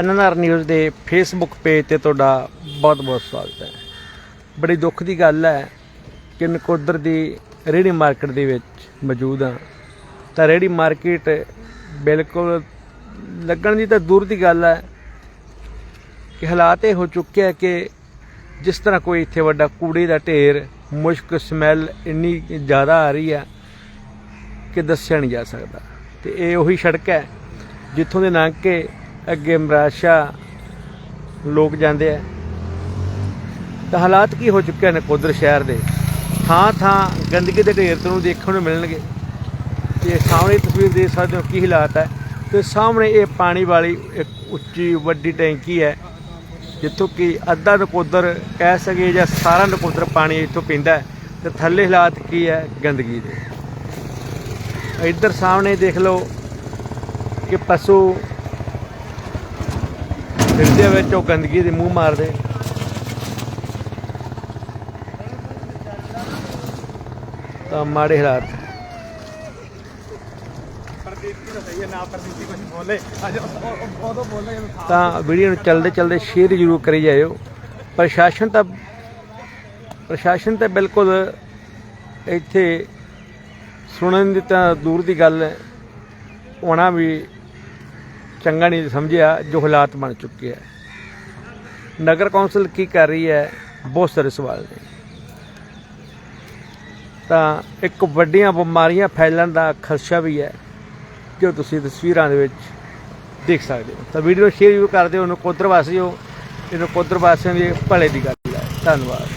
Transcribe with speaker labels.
Speaker 1: NNR news ਦੇ Facebook page ਤੇ ਤੁਹਾਡਾ ਬਹੁਤ-ਬਹੁਤ ਸਵਾਗਤ ਹੈ। ਬੜੀ ਦੁੱਖ ਦੀ ਗੱਲ ਹੈ ਕਿ ਨਕੋਦਰ ਦੀ ਰੇਹੜੀ ਮਾਰਕੀਟ ਦੇ ਵਿੱਚ ਮੌਜੂਦ ਹਾਂ। ਤਾਂ ਰੇਹੜੀ ਮਾਰਕੀਟ ਬਿਲਕੁਲ ਲੱਗਣ ਦੀ ਤਾਂ ਦੂਰ ਦੀ ਗੱਲ ਹੈ ਕਿ ਹਾਲਾਤ ਇਹ ਹੋ ਚੁੱਕੇ ਆ ਕਿ ਜਿਸ ਤਰ੍ਹਾਂ ਕੋਈ ਇੱਥੇ ਵੱਡਾ ਕੂੜੇ ਦਾ ਢੇਰ ਮੁਸ਼ਕ ਸਮੈਲ ਇੰਨੀ ਜ਼ਿਆਦਾ ਆ ਰਹੀ ਹੈ ਕਿ ਦੱਸਿਆ ਨਹੀਂ ਜਾ ਸਕਦਾ। ਤੇ ਇਹ ਉਹੀ ਸੜਕ ਹੈ ਜਿੱਥੋਂ ਦੇ ਲੰਘ ਕੇ ਅੱਗੇ ਮਰਾਸ਼ਾ ਲੋਕ ਜਾਂਦੇ ਆ। ਤਾਂ ਹਾਲਾਤ ਕੀ ਹੋ ਚੁੱਕੇ ਨੇ ਨਕੋਦਰ ਸ਼ਹਿਰ ਦੇ? ਥਾਂ ਥਾਂ ਗੰਦਗੀ ਦੇ ਢੇਰ ਤੁਹਾਨੂੰ ਦੇਖਣ ਨੂੰ ਮਿਲਣਗੇ। ਤੇ ਸਾਹਮਣੇ ਤਸਵੀਰ ਦੇਖ ਸਕਦੇ ਹੋ ਕੀ ਹਾਲਾਤ ਹੈ ਤੇ ਸਾਹਮਣੇ ਇਹ ਪਾਣੀ ਵਾਲੀ ਇੱਕ ਉੱਚੀ ਵੱਡੀ ਟੈਂਕੀ ਹੈ, ਜਿੱਥੋਂ ਕਿ ਅੱਧਾ ਨਕੋਦਰ ਕਹਿ ਸਕੀਏ ਜਾਂ ਸਾਰਾ ਨਕੋਦਰ ਪਾਣੀ ਇੱਥੋਂ ਪੀਂਦਾ ਹੈ। ਤੇ ਥੱਲੇ ਹਾਲਾਤ ਕੀ ਹੈ? ਗੰਦਗੀ ਦੇ। ਇੱਧਰ ਸਾਹਮਣੇ ਦੇਖ ਲਓ ਕਿ ਪਸ਼ੂ ਫਿਰਦੇ ਵਿੱਚ ਉਹ ਗੰਦਗੀ ਦੇ ਮੂੰਹ ਮਾਰਦੇ। ਤਾਂ ਮਾੜੇ ਹਾਲਾਤ। ਤਾਂ ਵੀਡੀਓ ਨੂੰ ਚਲਦੇ ਚਲਦੇ ਸ਼ੇਅਰ ਜ਼ਰੂਰ ਕਰੀ ਜਾਇਓ। ਪ੍ਰਸ਼ਾਸਨ ਤਾਂ ਪ੍ਰਸ਼ਾਸਨ ਤਾਂ ਬਿਲਕੁਲ ਇੱਥੇ ਸੁਣਨ ਦੀ ਤਾਂ ਦੂਰ ਦੀ ਗੱਲ ਹੈ। ਉਹਨਾਂ ਵੀ ਚੰਗਾ ਨਹੀਂ ਸਮਝਿਆ, ਜੋ ਹਾਲਾਤ ਬਣ ਚੁੱਕੇ ਹੈ ਨਗਰ ਕੌਂਸਲ ਕੀ ਕਰ ਰਹੀ ਹੈ? ਬਹੁਤ ਸਾਰੇ ਸਵਾਲ ਨੇ। ਤਾਂ ਇੱਕ ਵੱਡੀਆਂ ਬਿਮਾਰੀਆਂ ਫੈਲਣ ਦਾ ਖਦਸ਼ਾ ਵੀ ਹੈ, ਜੋ ਤੁਸੀਂ ਤਸਵੀਰਾਂ ਦੇ ਵਿੱਚ ਦੇਖ ਸਕਦੇ ਹੋ। ਤਾਂ ਵੀਡੀਓ ਸ਼ੇਅਰ ਜ਼ਰੂਰ ਕਰ ਦਿਓ ਨਕੋਦਰ ਵਾਸੀਓ ਇਹ ਨਕੋਦਰ ਵਾਸੀਆਂ ਦੀ ਭਲੇ ਦੀ ਗੱਲ ਹੈ। ਧੰਨਵਾਦ।